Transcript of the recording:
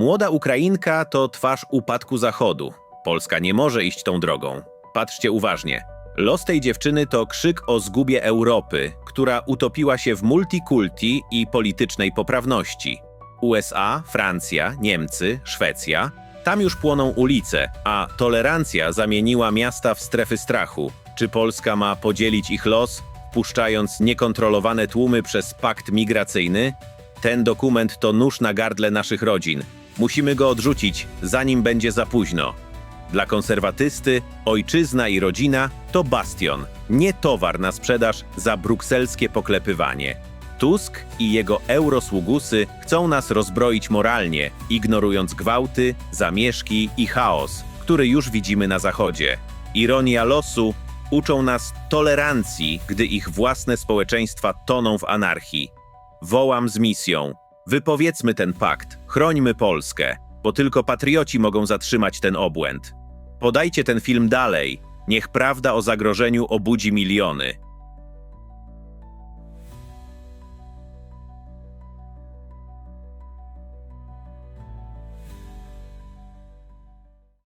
młoda Ukrainka to twarz upadku Zachodu. Polska nie może iść tą drogą. Patrzcie uważnie. Los tej dziewczyny to krzyk o zgubie Europy, która utopiła się w multikulti i politycznej poprawności. USA, Francja, Niemcy, Szwecja tam już płoną ulice, a tolerancja zamieniła miasta w strefy strachu. Czy Polska ma podzielić ich los, puszczając niekontrolowane tłumy przez pakt migracyjny? Ten dokument to nóż na gardle naszych rodzin. Musimy go odrzucić, zanim będzie za późno. Dla konserwatysty ojczyzna i rodzina to bastion, nie towar na sprzedaż za brukselskie poklepywanie. Tusk i jego eurosługusy chcą nas rozbroić moralnie, ignorując gwałty, zamieszki i chaos, który już widzimy na Zachodzie. Ironia losu uczą nas tolerancji, gdy ich własne społeczeństwa toną w anarchii. Wołam z misją. Wypowiedzmy ten pakt, chrońmy Polskę, bo tylko patrioci mogą zatrzymać ten obłęd. Podajcie ten film dalej. Niech prawda o zagrożeniu obudzi miliony.